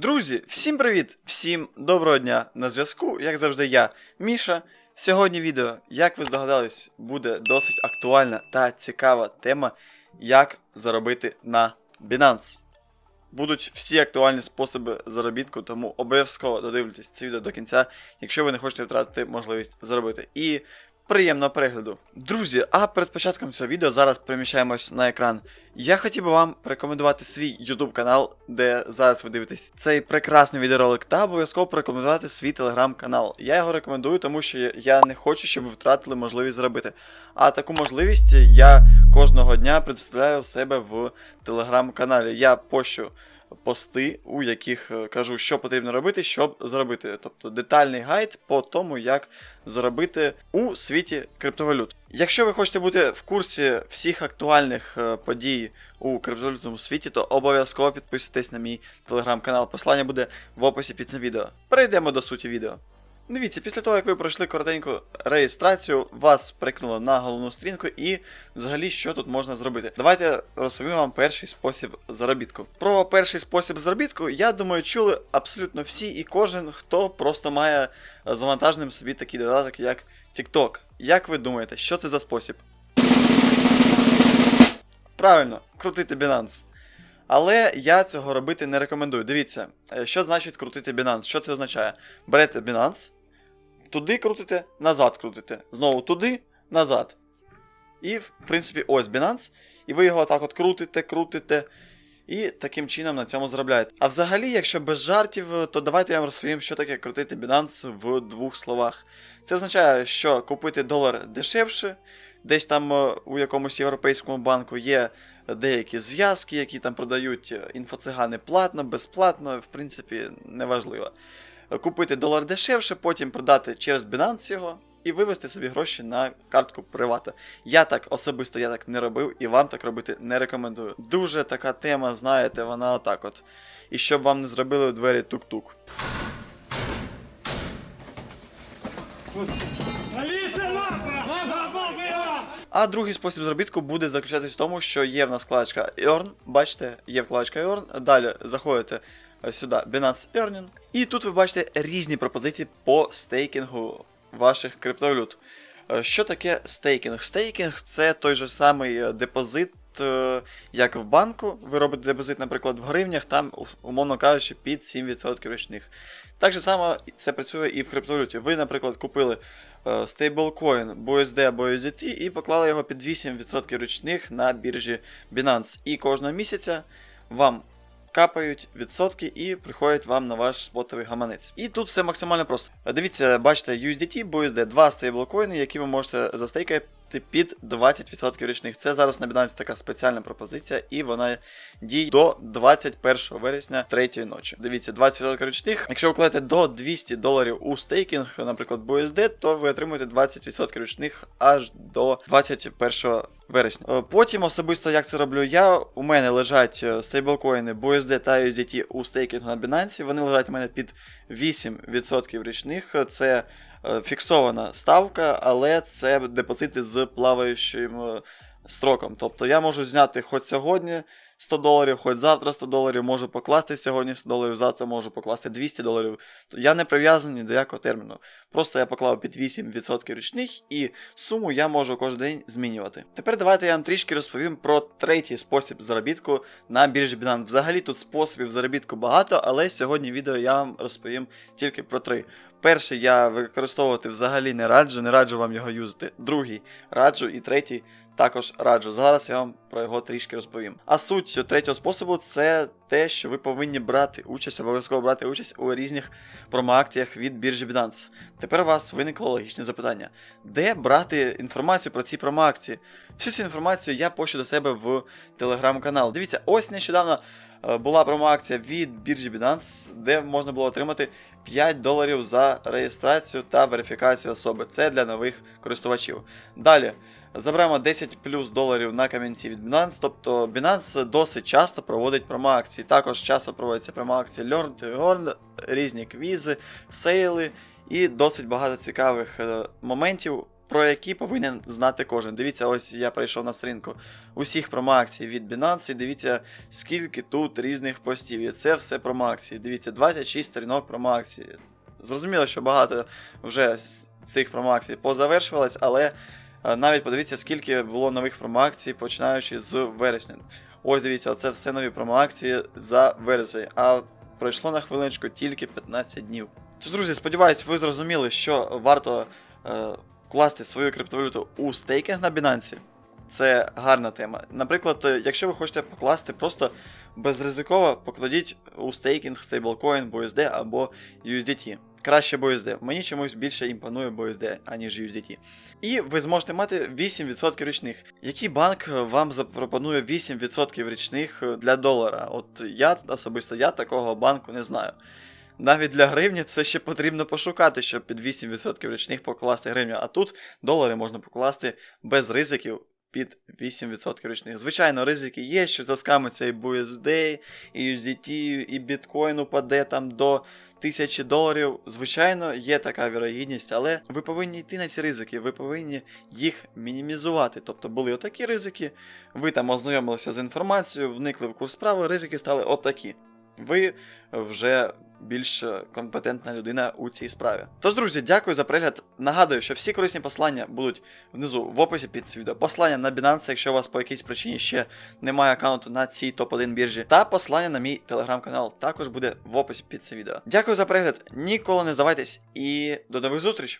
Друзі, всім привіт! Всім доброго дня на зв'язку. Як завжди, я, Міша. Сьогодні відео, як ви здогадались, буде досить актуальна та цікава тема, як заробити на Binance. Будуть всі актуальні способи заробітку, тому обов'язково додивлюйтесь це відео до кінця, якщо ви не хочете втратити можливість заробити. І приємного перегляду. Друзі, а перед початком цього відео зараз переміщаємось на екран. Я хотів би вам порекомендувати свій YouTube канал, де зараз ви дивитесь цей прекрасний відеоролик, та обов'язково порекомендувати свій телеграм-канал. Я його рекомендую, тому що я не хочу, щоб ви втратили можливість заробити. А таку можливість я кожного дня представляю себе в телеграм-каналі. Я пощу пости, у яких е, кажу, що потрібно робити, щоб заробити. Тобто детальний гайд по тому, як заробити у світі криптовалют. Якщо ви хочете бути в курсі всіх актуальних е, подій у криптовалютному світі, то обов'язково підписуйтесь на мій телеграм-канал. Послання буде в описі під цим відео. Перейдемо до суті відео. Дивіться, після того, як ви пройшли коротеньку реєстрацію, вас прикнуло на головну сторінку і взагалі що тут можна зробити. Давайте розповім вам перший спосіб заробітку. Про перший спосіб заробітку, я думаю, чули абсолютно всі і кожен, хто просто має завантаженим собі такий додаток, як TikTok. Як ви думаєте, що це за спосіб? Правильно, крутити Binance. Але я цього робити не рекомендую. Дивіться, е, що значить крутити Binance? Що це означає? Берете Binance, туди крутите, назад крутите. Знову туди, назад. І, в принципі, ось Binance. І ви його так от крутите, крутите. І таким чином на цьому заробляєте. А взагалі, якщо без жартів, то давайте я вам розповім, що таке крутити Binance в двох словах. Це означає, що купити долар дешевше, десь там е, у якомусь європейському банку є деякі зв'язки, які там продають е, інфоцигани платно, безплатно, в принципі, неважливо. Купити долар дешевше, потім продати через Binance його і вивести собі гроші на картку привата. Я так особисто я так не робив і вам так робити не рекомендую. Дуже така тема, знаєте, вона отак от. І щоб вам не зробили у двері тук-тук. А другий спосіб заробітку буде заключатись в тому, що є в нас вкладочка Earn. Бачите, є вкладочка Earn. Далі заходите сюди Binance Earning. І тут ви бачите різні пропозиції по стейкінгу ваших криптовалют. Е, Що таке стейкінг? Стейкінг це той же самий е, депозит, е, як в банку. Ви робите депозит, наприклад, в гривнях, там, умовно кажучи, під 7% річних. Так же само це працює і в криптовалюті. Ви, наприклад, купили стейблкоін BUSD або USDT і поклали його під 8% річних на біржі Binance. І кожного місяця вам капають відсотки і приходять вам на ваш спотовий гаманець. І тут все максимально просто. Е, Дивіться, бачите, USDT, BUSD, два стейблкоїни, які ви можете застейкати під 20% річних. Це зараз на Binance така спеціальна пропозиція, і вона діє до 21 вересня 3 ночі. Дивіться, 20% річних. Якщо ви кладете до 200 доларів у стейкінг, наприклад, BUSD, то ви отримуєте 20% річних аж до 21 вересня. Е, Потім особисто як це роблю я. У мене лежать е, стейблкоїни BUSD та USDT у стейкінгу на Binance. Вони лежать у мене під 8% річних. Це е, фіксована ставка, але це депозити з плаваючим строком. Тобто я можу зняти хоч сьогодні 100 доларів, хоч завтра 100 доларів, можу покласти сьогодні 100 доларів, завтра можу покласти 200 доларів. Я не прив'язаний до якого терміну. Просто я поклав під 8% річних і суму я можу кожен день змінювати. Тепер давайте я вам трішки розповім про третій спосіб заробітку на біржі Binance. Взагалі тут способів заробітку багато, але сьогодні відео я вам розповім тільки про три. Перший я використовувати взагалі не раджу, не раджу вам його юзати. Другий раджу і третій також раджу. Зараз я вам про його трішки розповім. А суть третього способу це те, що ви повинні брати участь, обов'язково брати участь у різних промоакціях від біржі Binance. Тепер у вас виникло логічне запитання: де брати інформацію про ці промоакції? Всю цю інформацію я пощу до себе в телеграм-канал. Дивіться, ось нещодавно була промоакція від біржі Binance, де можна було отримати 5 доларів за реєстрацію та верифікацію особи. Це для нових користувачів. Далі. Заберемо 10 плюс доларів на камінці від Binance, тобто Binance досить часто проводить промоакції. Також часто проводяться промоакції Learn to Earn, різні квізи, сейли і досить багато цікавих е, моментів про які повинен знати кожен. Дивіться, ось я прийшов на сторінку усіх промоакцій від Binance, дивіться, скільки тут різних постів. І це все промоакції. Дивіться, 26 сторінок промоакції. Зрозуміло, що багато вже з цих промоакцій позавершувалось, але е, навіть подивіться, скільки було нових промоакцій, починаючи з вересня. Ось дивіться, це все нові промоакції за вересень. А пройшло на хвилиночку тільки 15 днів. Тож, друзі, сподіваюсь, ви зрозуміли, що варто е, класти свою криптовалюту у стейкінг на Binance. Це гарна тема. Наприклад, е, якщо ви хочете покласти просто безризиково, покладіть у стейкінг стейблкоін, BUSD або USDT. Краще BUSD. Мені чомусь більше імпонує BUSD, аніж USDT. І ви зможете мати 8% річних. Який банк е, вам запропонує 8% річних е, для долара? От я особисто я такого банку не знаю. Навіть для гривні це ще потрібно пошукати, щоб під 8% річних покласти гривню. А тут долари можна покласти без ризиків під 8% річних. Звичайно, ризики є, що заскамиться і BUSD, і USDT, і біткоін упаде там до тисячі доларів. Звичайно, є така вірогідність, але ви повинні йти на ці ризики, ви повинні їх мінімізувати. Тобто були отакі ризики, ви там ознайомилися з інформацією, вникли в курс справи, ризики стали отакі. Ви вже більш компетентна людина у цій справі. Тож, друзі, дякую за перегляд. Нагадую, що всі корисні послання будуть внизу в описі під це відео. Послання на Binance, якщо у вас по якійсь причині ще немає аккаунту на цій топ-1 біржі. Та послання на мій телеграм-канал також буде в описі під це відео. Дякую за перегляд, ніколи не здавайтесь і до нових зустріч!